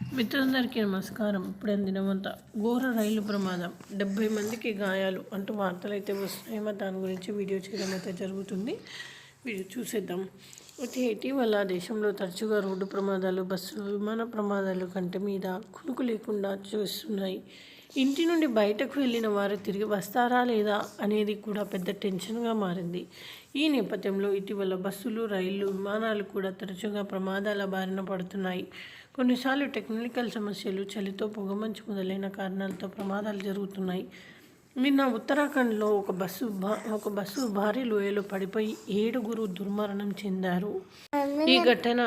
మిత్రులందరికీ నమస్కారం. ఇప్పుడు అందినమంత ఘోర రైలు ప్రమాదం. డెబ్బై మందికి గాయాలు అంటూ వార్తలు అయితే వస్తున్నాయి. మరి దాని గురించి వీడియో చేయడం అయితే జరుగుతుంది. వీడియో చూసేద్దాం. అయితే ఇటీవల దేశంలో తరచుగా రోడ్డు ప్రమాదాలు బస్సులు విమాన ప్రమాదాలు కంటి మీద కునుకు లేకుండా చూస్తున్నాయి ఇంటి నుండి బయటకు వెళ్ళిన వారు తిరిగి వస్తారా లేదా అనేది కూడా పెద్ద టెన్షన్గా మారింది. ఈ నేపథ్యంలో ఇటీవల బస్సులు రైళ్ళు విమానాలు కూడా తరచుగా ప్రమాదాల బారిన పడుతున్నాయి. కొన్నిసార్లు టెక్నికల్ సమస్యలు చలితో పొగమంచు మొదలైన కారణాలతో ప్రమాదాలు జరుగుతున్నాయి. నిన్న ఉత్తరాఖండ్లో ఒక బస్సు ఒక బస్సు భారీ లోయలో పడిపోయి ఏడుగురు దుర్మరణం చెందారు. ఈ ఘటన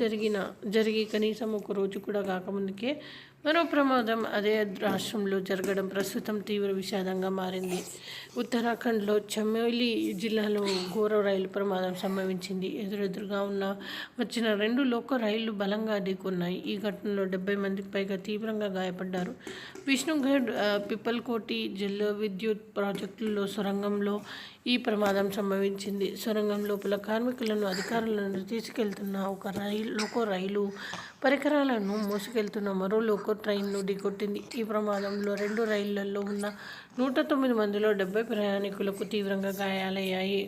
జరిగిన జరిగి కనీసం ఒక రోజు కూడా కాకముందుకే మరో ప్రమాదం అదే రాష్ట్రంలో జరగడం ప్రస్తుతం తీవ్ర విషాదంగా మారింది. ఉత్తరాఖండ్లో చమోలి జిల్లాలో ఘోర రైలు ప్రమాదం సంభవించింది. ఎదురెదురుగా ఉన్న వచ్చిన రెండు లోక రైళ్ళు బలంగా అడ్డుకున్నాయి ఈ ఘటనలో డెబ్బై మందికి పైగా తీవ్రంగా గాయపడ్డారు. విష్ణుగఢ్ పిప్పల్కోటి జిల్లా జల విద్యుత్ ప్రాజెక్టుల్లో సొరంగంలో ఈ ప్రమాదం సంభవించింది. సొరంగం లోపల కార్మికులను అధికారులను తీసుకెళ్తున్న ఒక రైలు లోకో రైలు పరికరాలను మోసుకెళ్తున్న మరో లోకో ట్రైన్ను ఢీకొట్టింది. ఈ ప్రమాదంలో రెండు రైళ్ళలో ఉన్న నూట తొమ్మిది మందిలో డెబ్బై ప్రయాణికులకు తీవ్రంగా గాయాలయ్యాయి.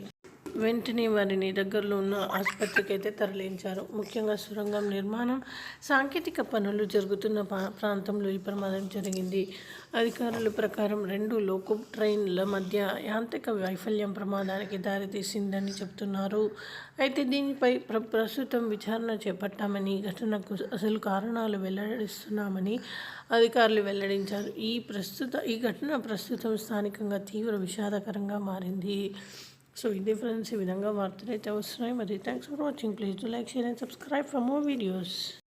వెంటనే వారిని దగ్గరలో ఉన్న ఆసుపత్రికి అయితే తరలించారు. ముఖ్యంగా సొరంగం నిర్మాణం సాంకేతిక పనులు జరుగుతున్న ప్రాంతంలో ఈ ప్రమాదం జరిగింది. అధికారుల ప్రకారం రెండు లోకో ట్రైన్ల మధ్య యాంత్రిక వైఫల్యం ప్రమాదానికి దారితీసిందని చెప్తున్నారు. అయితే దీనిపై ప్ర ప్రస్తుతం విచారణ చేపట్టామని ఘటనకు అసలు కారణాలు వెల్లడిస్తున్నామని అధికారులు వెల్లడించారు. ఈ ప్రస్తుత ఈ ఘటన ప్రస్తుతం స్థానికంగా తీవ్ర విషాదకరంగా మారింది. సో ఇదే ఫ్రెండ్స్ ఈ విధంగా వార్తలు అయితే వస్తున్నాయి. మరి thanks for watching please to like share and subscribe for more videos